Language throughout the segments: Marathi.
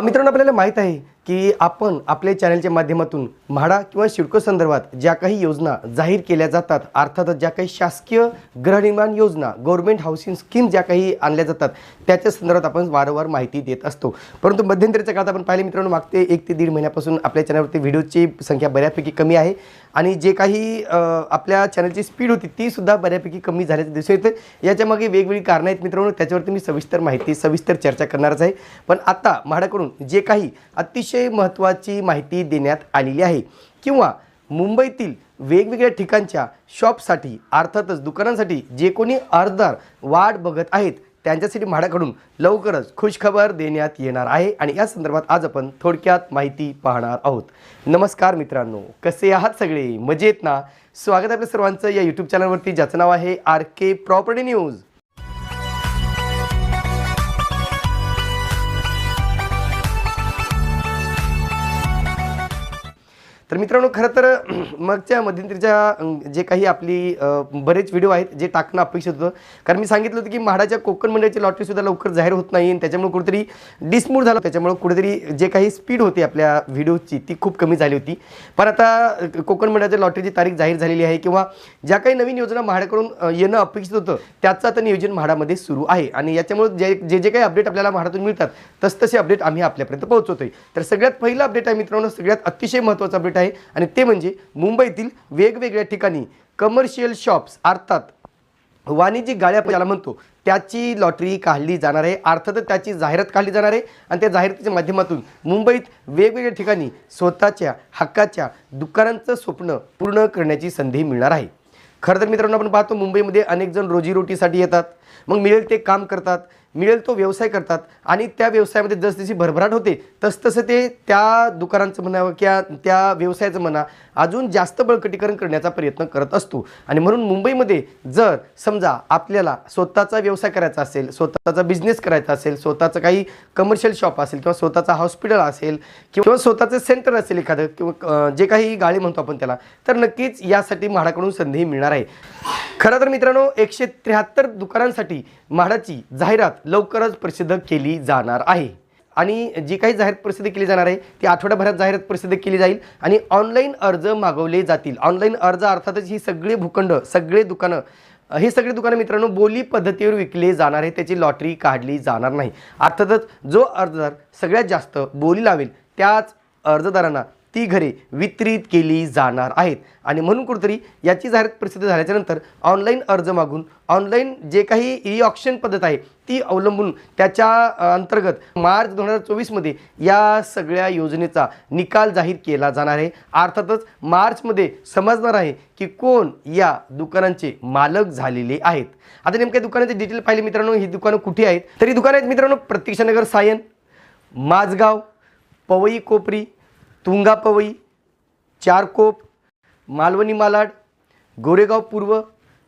मित्रांनो आपल्याला माहीत आहे की आपण आपल्या चॅनलच्या माध्यमातून म्हाडा किंवा शिडको संदर्भात ज्या काही योजना जाहीर केल्या जातात अर्थातच ज्या काही शासकीय गृहनिर्माण योजना गव्हर्नमेंट हाऊसिंग स्कीम ज्या काही आणल्या जातात त्याच्या संदर्भात आपण वारंवार माहिती देत असतो. परंतु मध्यंतरीच्या काळात आपण पाहिले मित्रांनो मागते एक ते दीड महिन्यापासून आपल्या चॅनलवरती व्हिडिओची संख्या बऱ्यापैकी कमी आहे आणि जे काही आपल्या चॅनलची स्पीड होती ती सुद्धा बऱ्यापैकी कमी झाल्याचं दिसून येतं. याच्यामागे वेगवेगळी कारणं आहेत मित्रांनो त्याच्यावरती मी सविस्तर माहिती सविस्तर चर्चा करणारच आहे. पण आता म्हाडाकडून जे काही अतिशय महत्त्वाची माहिती देण्यात आलेली आहे. किंवा मुंबईतील वेगवेगळ्या ठिकाणच्या शॉपसाठी अर्थातच दुकानांसाठी जे कोणी अर्जदार वाट बघत आहेत त्यांच्यासाठी म्हाडाकडून लवकरच खुशखबर देण्यात येणार आहे. आणि या संदर्भात आज आपण थोडक्यात माहिती पाहणार आहोत. नमस्कार मित्रांनो कसे आहात सगळे? मजेत ना? स्वागत आहे आपल्या सर्वांचं या यूट्यूब चॅनलवरती ज्याचं नाव आहे आर के प्रॉपर्टी न्यूज. तर मित्रांनो खरं तर मागच्या मध्यंतरीच्या जे काही आपली बरेच व्हिडिओ आहेत जे टाकणं अपेक्षित होतं. कारण मी सांगितलं होतं की म्हाडाच्या कोकण मंडळाची लॉटरीसुद्धा लवकर जाहीर होत नाही आणि त्याच्यामुळे कुठेतरी डिसमूड झालं. त्याच्यामुळे कुठेतरी जे काही स्पीड होती आपल्या व्हिडिओची ती खूप कमी झाली होती. पण आता कोकण मंडळाच्या लॉटरीची तारीख जाहीर झालेली आहे किंवा ज्या काही नवीन योजना म्हाडाकडून येणं अपेक्षित होतं त्याचं आता नियोजन म्हाडामध्ये सुरू आहे. आणि याच्यामुळे जे जे जे काही अपडेट आपल्याला म्हाडातून मिळतात तसतसे अपडेट आम्ही आपल्यापर्यंत पोहोचवतोय. तर सगळ्यात पहिलं अपडेट आहे मित्रांनो सगळ्यात अतिशय महत्त्वाचा अपडेट आहे आणि ते म्हणजे मुंबईतील वेगवेगळ्या ठिकाणी कमर्शियल शॉप्स अर्थात वाणिज्यिक गाड्या आपण ज्याला म्हणतो त्याची लॉटरी काढली जाणार आहे. अर्थातच त्याची जाहिरात काढली जाणार आहे आणि त्या जाहिरातीच्या माध्यमातून मुंबईत वेगवेगळ्या ठिकाणी स्वतःच्या हक्काच्या दुकानांचं स्वप्न पूर्ण करण्याची संधी मिळणार आहे. खरं तर मित्रांनो आपण पाहतो मुंबईमध्ये अनेक जण रोजीरोटीसाठी येतात. मग मिळेल ते काम करतात. मिळेल तो व्यवसाय करतात. आणि त्या व्यवसायामध्ये जसजशी भरभराट होते तसतसं ते त्या दुकानांचं म्हणा किंवा त्या व्यवसायाचं म्हणा अजून जास्त बळकटीकरण करण्याचा प्रयत्न करत असतो. आणि म्हणून मुंबईमध्ये जर समजा आपल्याला स्वतःचा व्यवसाय करायचा असेल स्वतःचा बिझनेस करायचा असेल स्वतःचं काही कमर्शियल शॉप असेल किंवा स्वतःचा हॉस्पिटल असेल किंवा स्वतःचं सेंटर असेल एखादं किंवा जे काही गाळी म्हणतो आपण त्याला तर नक्कीच यासाठी म्हाडाकडून संधी मिळणार आहे. खरं तर मित्रांनो एकशे त्र्याहत्तर दुकानांसाठी म्हाडाची जाहिरात लवकरच प्रसिद्ध केली जाणार आहे. आणि जी काही जाहिरात प्रसिद्ध केली जाणार आहे ती आठवड्याभरात जाहिरात प्रसिद्ध केली जाईल आणि ऑनलाईन अर्ज मागवले जातील. ऑनलाईन अर्ज अर्थातच ही सगळी भूखंड सगळे दुकानं हे सगळे दुकानं मित्रांनो बोली पद्धतीवर विकले जाणार आहे त्याची लॉटरी काढली जाणार नाही. अर्थातच जो अर्जदार सगळ्यात जास्त बोली लावेल त्याच अर्जदारांना ती घरे वितरित केली जाणार आहेत. आणि म्हणून कुठेतरी याची जाहिरात प्रसिद्ध झाल्याच्यानंतर ऑनलाईन अर्ज मागून ऑनलाईन जे काही ई ऑप्शन पद्धत आहे ती अवलंबून त्याच्या अंतर्गत मार्च दोन हजार चोवीसमध्ये या सगळ्या योजनेचा निकाल जाहीर केला जाणार आहे. अर्थातच मार्चमध्ये समजणार आहे की कोण या दुकानांचे मालक झालेले आहेत. आता नेमक्या दुकानाचे डिटेल पाहिले मित्रांनो ही दुकानं कुठे आहेत? तरी ही दुकानं आहेत मित्रांनो प्रतीक्षानगर सायन माझगाव पवई कोपरी तुंगापवई चारकोप मालवणी मालाड गोरेगाव पूर्व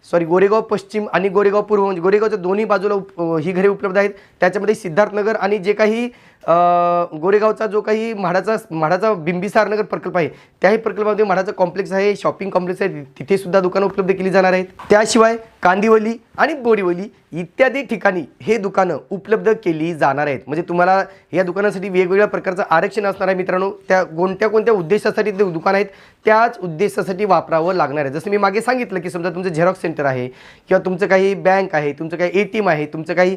सॉरी गोरेगाव पश्चिम आणि गोरेगाव पूर्व म्हणजे गोरेगावच्या दोन्ही बाजूला उप ही घरे उपलब्ध आहेत. त्याच्यामध्ये सिद्धार्थनगर आणि जे काही गोरेगावचा जो काही म्हाडाचा म्हाडाचा बिंबिसार नगर प्रकल्प आहे त्याही प्रकल्पामध्ये म्हाडाचा कॉम्प्लेक्स आहे शॉपिंग कॉम्प्लेक्स आहे तिथे सुद्धा दुकानं उपलब्ध केली जाणार आहेत. त्याशिवाय कांदिवली आणि बोरीवली इत्यादी ठिकाणी हे दुकानं उपलब्ध केली जाणार आहेत. म्हणजे तुम्हाला या दुकानासाठी वेगवेगळ्या प्रकारचं आरक्षण असणार आहे मित्रांनो. त्या कोणत्या कोणत्या उद्देशासाठी ते दुकान आहेत त्याच उद्देशासाठी वापरावं लागणार आहे. जसं मी मागे सांगितलं की समजा तुमचं झेरॉक्स सेंटर आहे किंवा तुमचं काही बँक आहे तुमचं काही ए टी एम आहे तुमचं काही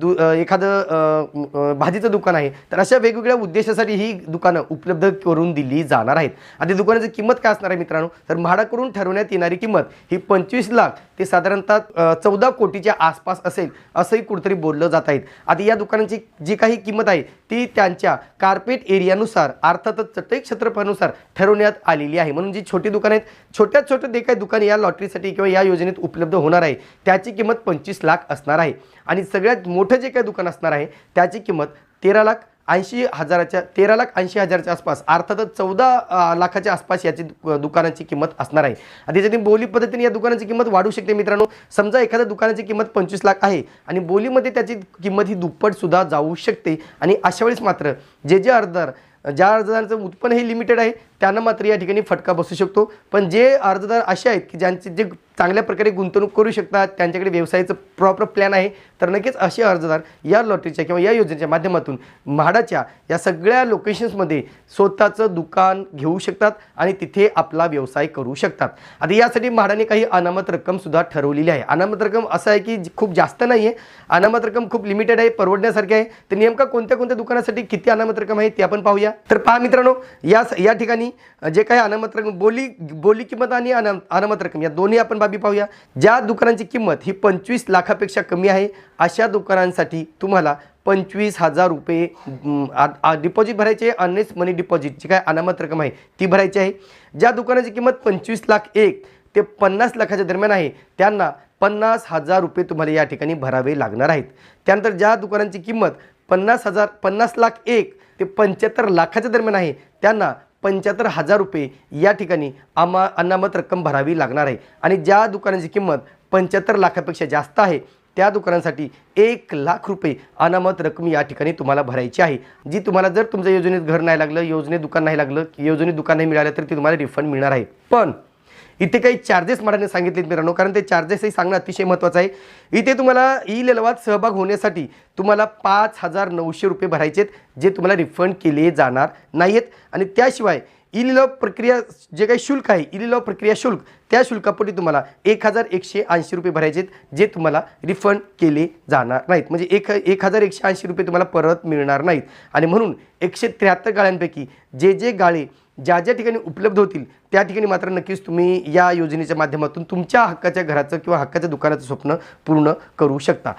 दु एखादं भाजीचं दुकान आहे तर अशा वेगवेगळ्या उद्देशासाठी ही दुकानं उपलब्ध करून दिली जाणार आहेत. आता दुकानाची किंमत काय असणार आहे मित्रांनो? तर म्हाडाकडून ठरवण्यात येणारी किंमत ही पंचवीस लाख ते साधारणतः चौदा कोटीच्या आसपास असेल असंही कुठेतरी बोललं जात आहेत आता या दुकानांची जी काही किंमत आहे ती त्यांच्या कार्पेट एरियानुसार अर्थातच चटई क्षेत्रफळानुसार ठरवण्यात आलेली आहे. म्हणून जी छोटी दुकानं आहेत छोट्यात छोटे जे काही दुकान या लॉटरीसाठी किंवा या योजनेत उपलब्ध होणार आहे त्याची किंमत पंचवीस लाख असणार आहे. आणि सगळ्यात मोठं जे काही दुकान असणार आहे त्याची किंमत तेरा लाख ऐंशी हजाराच्या तेरा लाख ऐंशी हजाराच्या आसपास अर्थातच चौदा लाखाच्या आसपास याची दुकानाची किंमत असणार आहे. आणि त्याच्यातून बोली पद्धतीने या दुकानाची किंमत वाढू शकते मित्रांनो. समजा एखाद्या दुकानाची किंमत पंचवीस लाख आहे आणि बोलीमध्ये त्याची किंमत ही दुप्पटसुद्धा जाऊ शकते. आणि अशा वेळेस मात्र जे जे अर्जदार ज्या अर्जदारांचं उत्पन्न हे लिमिटेड आहे त्यांना मात्र या ठिकाणी फटका बसू शकतो. पण जे अर्जदार असे आहेत की ज्यांचे जे चांगल्या प्रकारे गुंतवणूक करू शकतात त्यांच्याकडे व्यवसायाचं प्रॉपर प्लॅन आहे. तर नक्कीच असे अर्जदार या लॉटरीच्या किंवा या योजनेच्या माध्यमातून म्हाडाच्या या सगळ्या लोकेशन्समध्ये स्वतःचं दुकान घेऊ शकतात आणि तिथे आपला व्यवसाय करू शकतात. आता यासाठी म्हाडाने काही अनामत रक्कमसुद्धा ठरवलेली आहे. अनामत रक्कम असं आहे की खूप जास्त नाही आहे अनामत रक्कम खूप लिमिटेड आहे परवडण्यासारखी आहे. तर नेमका कोणत्या कोणत्या दुकानासाठी किती अनामत रक्कम आहे ते आपण पाहूया. तर पहा मित्रांनो या या ठिकाणी जे काही अनामत रक्कम बोली बोली किंमत आणि अनामत रक्कम या दोन्ही आपण बाबी पाहूया. ज्या दुकानांची किंमत ही पंचवीस लाखापेक्षा कमी आहे अशा दुकानांसाठी तुम्हाला पंचवीस हजार रुपये डिपॉझिट भरायचे अनलेस मनी डिपॉझिट जी काय अनामत रक्कम आहे ती भरायची आहे. ज्या दुकानाची किंमत पंचवीस लाख एक ते पन्नास लाखाच्या दरम्यान आहे त्यांना पन्नास हजार रुपये तुम्हाला या ठिकाणी भरावे लागणार आहेत. त्यानंतर ज्या दुकानांची किंमत पन्नास हजार पन्नास लाख एक ते पंच्याहत्तर लाखाच्या दरम्यान आहे त्यांना पंच्याहत्तर हजार रुपये या ठिकाणी आमा अनामत रक्कम भरावी लागणार आहे. आणि ज्या दुकानाची किंमत पंच्याहत्तर लाखापेक्षा जास्त आहे त्या दुकानांसाठी एक लाख रुपये अनामत रक्कम या ठिकाणी तुम्हाला भरायची आहे. जी तुम्हाला जर तुमच्या योजनेत घर नाही लागलं योजनेत दुकान नाही लागलं योजनेत दुकान नाही मिळालं तर ते तुम्हाला रिफंड मिळणार आहे. पण इथे काही चार्जेस मॅडमने सांगितलेत मित्रांनो कारण ते चार्जेसही सांगणं अतिशय महत्त्वाचं आहे. इथे तुम्हाला ई लिलावात सहभाग होण्यासाठी तुम्हाला पाच हजार नऊशे रुपये भरायचे आहेत जे तुम्हाला रिफंड केले जाणार नाही आहेत आणि त्याशिवाय ई लिलाव प्रक्रिया जे काही शुल्क आहे ई लिलाव प्रक्रिया शुल्क त्या शुल्कापोटी तुम्हाला एक हजार एकशे ऐंशी रुपये भरायचे आहेत जे तुम्हाला रिफंड केले जाणार नाहीत. म्हणजे एक एक हजार एकशे ऐंशी रुपये तुम्हाला परत मिळणार नाहीत. आणि म्हणून एकशे त्र्याहत्तर गाळ्यांपैकी जे जे गाळे ज्या ज्या ठिकाणी उपलब्ध होतील त्या ठिकाणी मात्र नक्कीच तुम्ही या योजनेच्या माध्यमातून तुमच्या हक्काच्या घराचं किंवा हक्काच्या दुकानाचं स्वप्न पूर्ण करू शकता.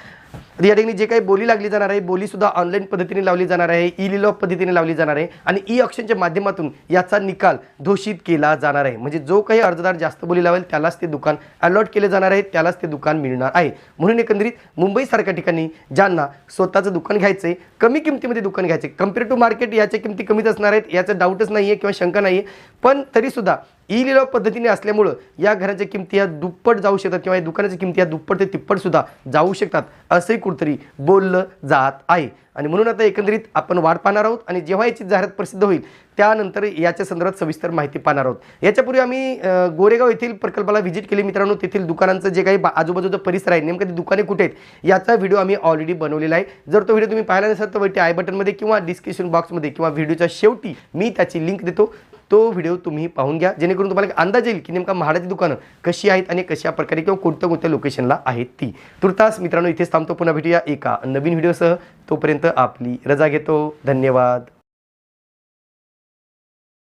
तर या ठिकाणी जे काही बोली लागली जाणार आहे बोलीसुद्धा ऑनलाईन पद्धतीने लावली जाणार आहे ई लिलॉ पद्धतीने लावली जाणार आहे आणि ई ऑप्शनच्या माध्यमातून याचा निकाल घोषित केला जाणार आहे. म्हणजे जो काही अर्जदार जास्त बोली लावेल त्यालाच ते दुकान अलॉट केले जाणार आहे त्यालाच ते दुकान मिळणार आहे. म्हणून एकंदरीत मुंबईसारख्या ठिकाणी ज्यांना स्वतःचं दुकान घ्यायचं आहे कमी किमतीमध्ये दुकान घ्यायचं आहे कंपेअर टू मार्केट याच्या किमती कमीच असणार आहेत याचं डाऊटच नाही आहे किंवा शंका नाही आहे पण तरीसुद्धा ई लिलाव पद्धतीने असल्यामुळं या घराच्या किमती या दुप्पट जाऊ शकतात किंवा या दुकानाच्या किमती या दुप्पट ते तिप्पटसुद्धा जाऊ शकतात असंही कुठतरी बोललं जात आहे. आणि म्हणून आता एकंदरीत आपण वाट पाहणार आहोत आणि जेव्हा याची जाहिरात प्रसिद्ध होईल त्यानंतर याच्या संदर्भात सविस्तर माहिती पाहणार आहोत. याच्यापूर्वी आम्ही गोरेगाव येथील प्रकल्पाला व्हिजिट केली. मित्रांनो तेथील दुकानांचं जे काही आजूबाजूचा परिसर आहे नेमकं ती दुकाने कुठे आहेत याचा व्हिडिओ आम्ही ऑलरेडी बनवलेला आहे. जर तो व्हिडिओ तुम्ही पाहिला नसाल तर वरती आय बटनमध्ये किंवा डिस्क्रिप्शन बॉक्समध्ये किंवा व्हिडिओच्या शेवटी मी त्याची लिंक देतो. तो व्हिडिओ तुम्ही पाहून घ्या. जेणेकरून तुम्हाला एक अंदाज येईल की नेमका म्हाडाची दुकानं कशी आहेत आणि कशा प्रकारे किंवा कोणत्या कोणत्या लोकेशनला आहेत ती. तुर्तास मित्रांनो इथेच थांबतो. पुन्हा भेटूया एका नवीन व्हिडिओसह. तोपर्यंत आपली रजा घेतो. धन्यवाद.